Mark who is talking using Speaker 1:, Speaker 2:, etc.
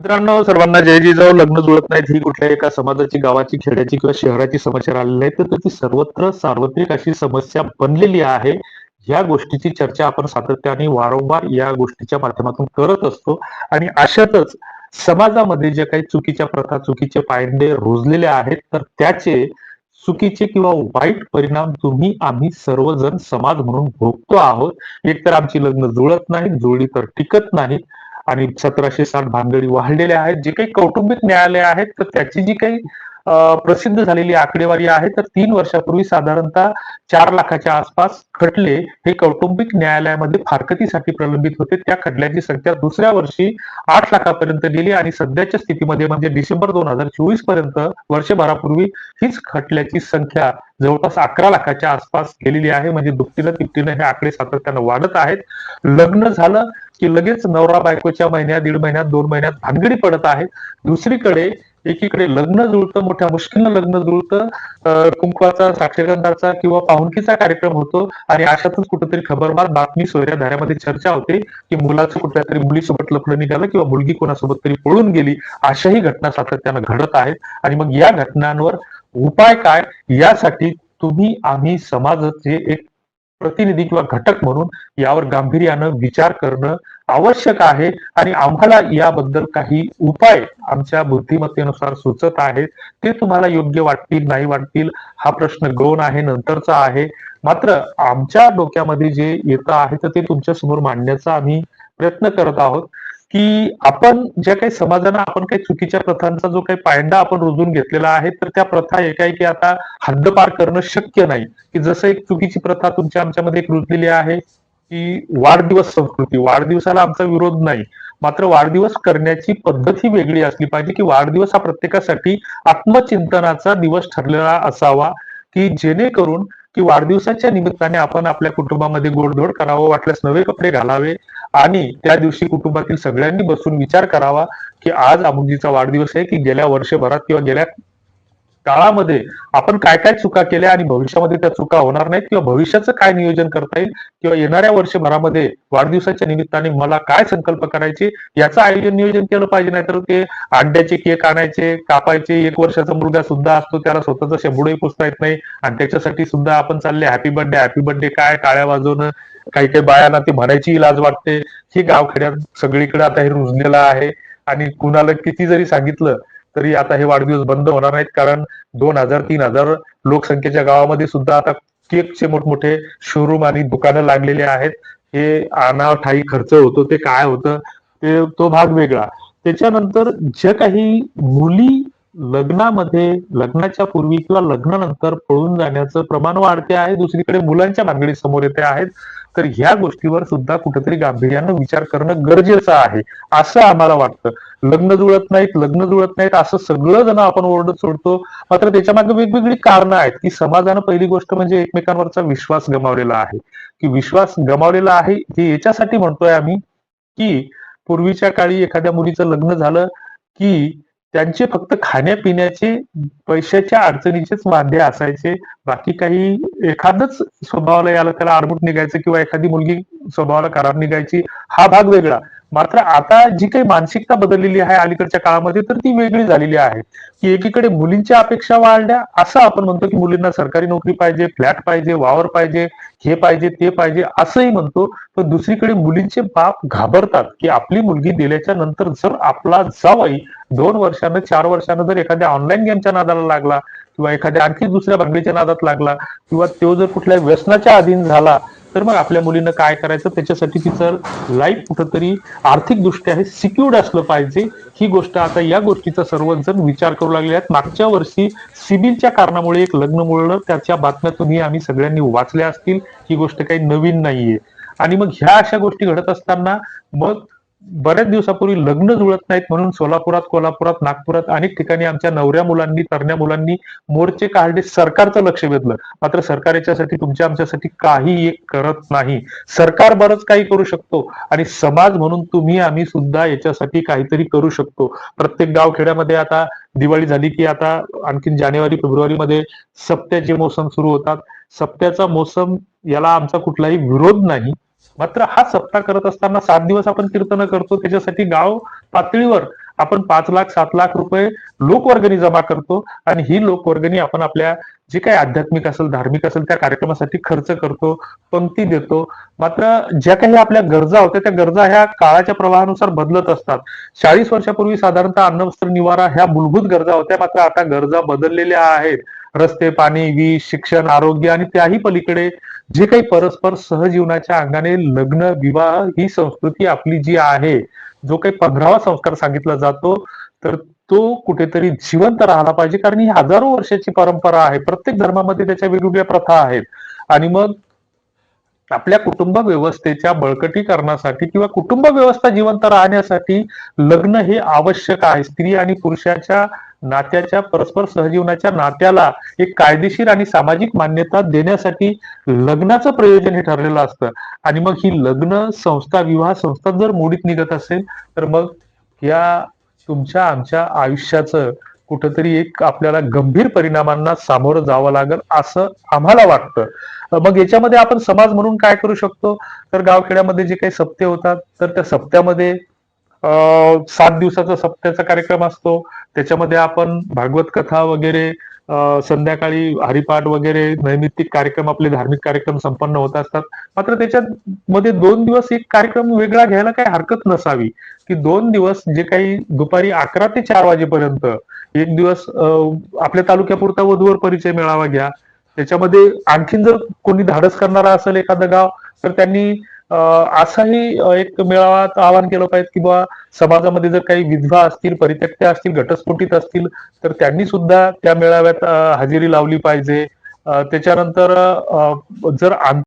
Speaker 1: मित्रांनो सर्वांना जय जिजाऊ लग्न जुळत नाहीत ही कुठल्या एका समाजाची गावाची खेड्याची किंवा शहराची समस्या राहिलेली नाही तर ती सर्वत्र सार्वत्रिक अशी समस्या बनलेली आहे. या गोष्टीची चर्चा आपण सातत्याने वारंवार या गोष्टीच्या माध्यमातून करत असतो. आणि अशातच समाजामध्ये जे काही चुकीच्या प्रथा चुकीचे पायंडे रुजलेले आहेत तर त्याचे चुकीचे किंवा वाईट परिणाम तुम्ही आम्ही सर्वजण समाज म्हणून भोगतो आहोत. एकतर आमची लग्न जुळत नाहीत जुळली तर टिकत नाहीत. आणि सतराशे साठ भानगडी वाढलेल्या आहेत. जे काही कौटुंबिक न्यायालय आहेत तर त्याची जी काही प्रसिद्ध झालेली आकडेवारी आहे. तर तीन वर्षापूर्वी साधारणतः चार लाखाच्या आसपास खटले हे कौटुंबिक न्यायालयामध्ये फारकतीसाठी प्रलंबित होते. त्या खटल्याची संख्या दुसऱ्या वर्षी आठ लाखापर्यंत गेली आणि सध्याच्या स्थितीमध्ये म्हणजे डिसेंबर दोन हजार चोवीसपर्यंत वर्षभरापूर्वी हीच खटल्याची संख्या जवळपास अकरा लाखाच्या आसपास गेलेली आहे. म्हणजे दुपटीनं तिपटीनं हे आकडे सातत्यानं वाढत आहेत. लग्न झालं की लगेच नवरा बायकोच्या महिन्यात दीड महिन्यात दोन महिन्यात भानगडी पडत आहेत दुसरीकडे एकीकडे लग्न जुळतं मोठ्या मुश्किलनं लग्न जुळतं कुंकवाचा साक्षरगंधाचा किंवा पाहुणकीचा कार्यक्रम होतो आणि अशातच कुठेतरी खबरमार बातमी सोयऱ्या धाऱ्यामध्ये चर्चा होते की मुलाचं कुठल्या तरी मुलीसोबत लपलं निघालं किंवा मुलगी कोणासोबत तरी पळून गेली अशाही घटना सातत्यानं घडत आहेत. आणि मग या घटनांवर उपाय काय? यासाठी तुम्ही आम्ही समाजाचे एक प्रतिनिधी किंवा घटक म्हणून यावर गांभीर्यानं विचार करणं आवश्यक आहे. आणि आम्हाला याबद्दल काही उपाय आमच्या बुद्धिमत्तेनुसार सुचत आहेत. ते तुम्हाला योग्य वाटतील नाही वाटतील हा प्रश्न गौण आहे नंतरचा आहे. मात्र आमच्या डोक्यामध्ये जे येतं आहे तर ते तुमच्यासमोर मांडण्याचा आम्ही प्रयत्न करत आहोत. की आपण ज्या काही समाजानं आपण काही चुकीच्या प्रथांचा जो काही पायंडा आपण रुजून घेतलेला आहे तर त्या प्रथा एकाएकी आता हद्दपार करणं शक्य नाही. की जसं एक चुकीची प्रथा तुमच्या आमच्यामध्ये एक रुजलेली आहे की वाढदिवस संस्कृती. वाढदिवसाला आमचा विरोध नाही. मात्र वाढदिवस करण्याची पद्धत ही वेगळी असली पाहिजे की वाढदिवस हा प्रत्येकासाठी आत्मचिंतनाचा दिवस ठरलेला असावा की जेणेकरून की वाढदिवसाच्या निमित्ताने आपण आपल्या कुटुंबामध्ये गोडधोड करावं वाटल्यास नवे कपडे घालावे आणि त्या दिवशी कुटुंबातील सगळ्यांनी बसून विचार करावा की आज अमुजीचा वाढदिवस आहे की गेल्या वर्षभरात किंवा गेल्या काळामध्ये आपण काय काय चुका केल्या आणि भविष्यामध्ये त्या चुका होणार नाहीत किंवा भविष्याचं काय नियोजन करता येईल किंवा येणाऱ्या वर्षभरामध्ये वाढदिवसाच्या निमित्ताने मला काय संकल्प करायचे याचं आयोजन नियोजन केलं पाहिजे नाहीतर ते अंड्याचे केक आणायचे कापायचे एक वर्षाचा मुलगा सुद्धा असतो त्याला स्वतःचा शेंबूडही पुसता येत नाही आणि त्याच्यासाठी सुद्धा आपण चालले हॅपी बर्थडे हॅपी बर्थडे काय टाळ्या वाजवणं काही काही बायांना ते म्हणायची लाज वाटते. ही गावखेड्यात सगळीकडे आता हे रुजलेलं आहे आणि कुणाला किती जरी सांगितलं तरी आता हे वाढदिवस बंद होणार नाहीत कारण दोन हजार तीन हजार लोकसंख्येच्या गावामध्ये सुद्धा आता केकचे मोठमोठे शोरूम आणि दुकानं लागलेले आहेत. हे अनाठाई खर्च होतो ते काय होतं ते तो भाग वेगळा. त्याच्यानंतर ज्या काही मुली लग्नामध्ये लग्नाच्या पूर्वी किंवा लग्नानंतर पळून जाण्याचं प्रमाण वाढते आहे दुसरीकडे मुलांच्या भानगडी समोर येते आहेत. तर ह्या गोष्टीवर सुद्धा कुठेतरी गांभीर्यानं विचार करणं गरजेचं आहे असं आम्हाला वाटतं. लग्न जुळत नाहीत लग्न जुळत नाहीत असं सगळं जण आपण ओरडत सोडतो. मात्र त्याच्यामागे वेगवेगळी कारणं आहेत की समाजानं पहिली गोष्ट म्हणजे एकमेकांवरचा विश्वास गमावलेला आहे. की विश्वास गमावलेला आहे हे याच्यासाठी म्हणतोय आम्ही की पूर्वीच्या काळी एखाद्या मुलीचं लग्न झालं की त्यांचे फक्त खाण्यापिण्याचे पैशाच्या अडचणीचेच वांदे असायचे. बाकी काही एखादच स्वभावाला याला त्याला आडमुट निघायचं किंवा एखादी मुलगी स्वभावाला खराब निघायची हा भाग वेगळा. मात्र आता जी काही मानसिकता बदललेली आहे अलीकडच्या काळामध्ये तर ती वेगळी झालेली आहे. की एकीकडे मुलींच्या अपेक्षा वाढल्या असं आपण म्हणतो की मुलींना सरकारी नोकरी पाहिजे फ्लॅट पाहिजे वावर पाहिजे हे पाहिजे ते पाहिजे असंही म्हणतो. पण दुसरीकडे मुलींचे बाप घाबरतात की आपली मुलगी दिल्याच्या नंतर जर आपला जावाई दोन वर्षानं चार वर्षानं जर एखाद्या ऑनलाईन गेमच्या नादाला लागला किंवा एखाद्या आणखी दुसऱ्या भांगडीच्या नादात लागला किंवा तो जर कुठल्या व्यसनाच्या अधीन झाला तर मग आपल्या मुलीनं काय करायचं? त्याच्यासाठी तिचं लाईफ कुठंतरी आर्थिक दृष्ट्या हे सिक्युर्ड असलं पाहिजे. ही गोष्ट आता या गोष्टीचा सर्वजण विचार करू लागले आहेत. मागच्या वर्षी सिबिलच्या कारणामुळे एक लग्न मुळलं. त्याच्या बातम्या तुम्ही आम्ही सगळ्यांनी वाचल्या असतील. ही गोष्ट काही नवीन नाहीये. आणि मग ह्या अशा गोष्टी घडत असताना मग बऱ्याच दिवसापूर्वी लग्न जुळत नाहीत म्हणून सोलापुरात कोल्हापुरात नागपुरात अनेक ठिकाणी आमच्या नवऱ्या मुलांनी तरण्या मुलांनी मोर्चे काढले. सरकारचं लक्ष वेधलं. मात्र सरकार याच्यासाठी तुमच्या आमच्यासाठी काही करत नाही. सरकार बरंच काही करू शकतो आणि समाज म्हणून तुम्ही आम्ही सुद्धा याच्यासाठी काहीतरी करू शकतो. प्रत्येक गावखेड्यामध्ये आता दिवाळी झाली की आता आणखीन जानेवारी फेब्रुवारीमध्ये सप्त्याचे मोसम सुरू होतात. सप्त्याचा मोसम याला आमचा कुठलाही विरोध नाही. मात्र हा सप्ताह करत असताना सात दिवस आपण कीर्तन करतो. त्याच्यासाठी गाव पातळीवर आपण पाच लाख सात लाख रुपये लोकवर्गणी जमा करतो. आणि ही लोकवर्गणी आपण आपल्या जे काही आध्यात्मिक असेल धार्मिक असेल त्या कार्यक्रमासाठी खर्च करतो पंक्ती देतो. मात्र ज्या काही आपल्या गरजा होत्या त्या गरजा ह्या काळाच्या प्रवाहानुसार बदलत असतात. चाळीस वर्षापूर्वी साधारणतः अन्न वस्त्र निवारा ह्या मूलभूत गरजा होत्या मात्र आता गरजा बदललेल्या आहेत. रस्ते पाणी वीज शिक्षण आरोग्य आणि त्याही पलीकडे जे काही परस्पर सहजीवनाच्या अंगाने लग्न विवाह ही संस्कृती आपली जी आहे जो काही पंधरावा संस्कार सांगितला जातो तर तो कुठेतरी जिवंत राहिला पाहिजे कारण ही हजारो वर्षाची परंपरा आहे. प्रत्येक धर्मामध्ये त्याच्या वेगवेगळ्या प्रथा आहेत. आणि मग आपल्या कुटुंब व्यवस्थेच्या बळकटीकरणासाठी किंवा कुटुंब व्यवस्था जिवंत राहण्यासाठी लग्न हे आवश्यक आहे. स्त्री आणि पुरुषाच्या नात्याच्या परस्पर सहजीवनाच्या नात्याला एक कायदेशीर आणि सामाजिक मान्यता देण्यासाठी लग्नाचं प्रयोजन हे ठरलेलं असतं. आणि मग ही लग्न संस्था विवाह संस्था जर मोडीत निघत असेल तर मग या तुमच्या आमच्या आयुष्याचं कुठंतरी एक आपल्याला गंभीर परिणामांना सामोरं जावं लागेल असं आम्हाला वाटतं. मग याच्यामध्ये आपण समाज म्हणून काय करू शकतो? तर गावखेड्यामध्ये जे काही सप्ते होतात तर त्या सप्त्यामध्ये सात दिवसाचा सप्त्याचा कार्यक्रम असतो. त्याच्यामध्ये आपण भागवत कथा वगैरे संध्याकाळी हरिपाठ वगैरे नैमित्तिक कार्यक्रम आपले धार्मिक कार्यक्रम संपन्न होत असतात. मात्र त्याच्यात मध्ये दोन दिवस एक कार्यक्रम वेगळा घ्यायला काही हरकत नसावी. की दोन दिवस जे काही दुपारी अकरा ते चार वाजेपर्यंत एक दिवस आपल्या तालुक्यापुरता वधूवर परिचय मेळावा घ्या. त्याच्यामध्ये आणखीन जर कोणी धाडस करणारा असेल एखादं गाव तर त्यांनी असाही एक मेळावात आवाहन केलं पाहिजे की समाजामध्ये जर काही विधवा असतील परित्यक्त्या असतील घटस्फोटित असतील तर त्यांनी सुद्धा त्या मेळाव्यात हजेरी लावली पाहिजे. त्याच्यानंतर जर आंत-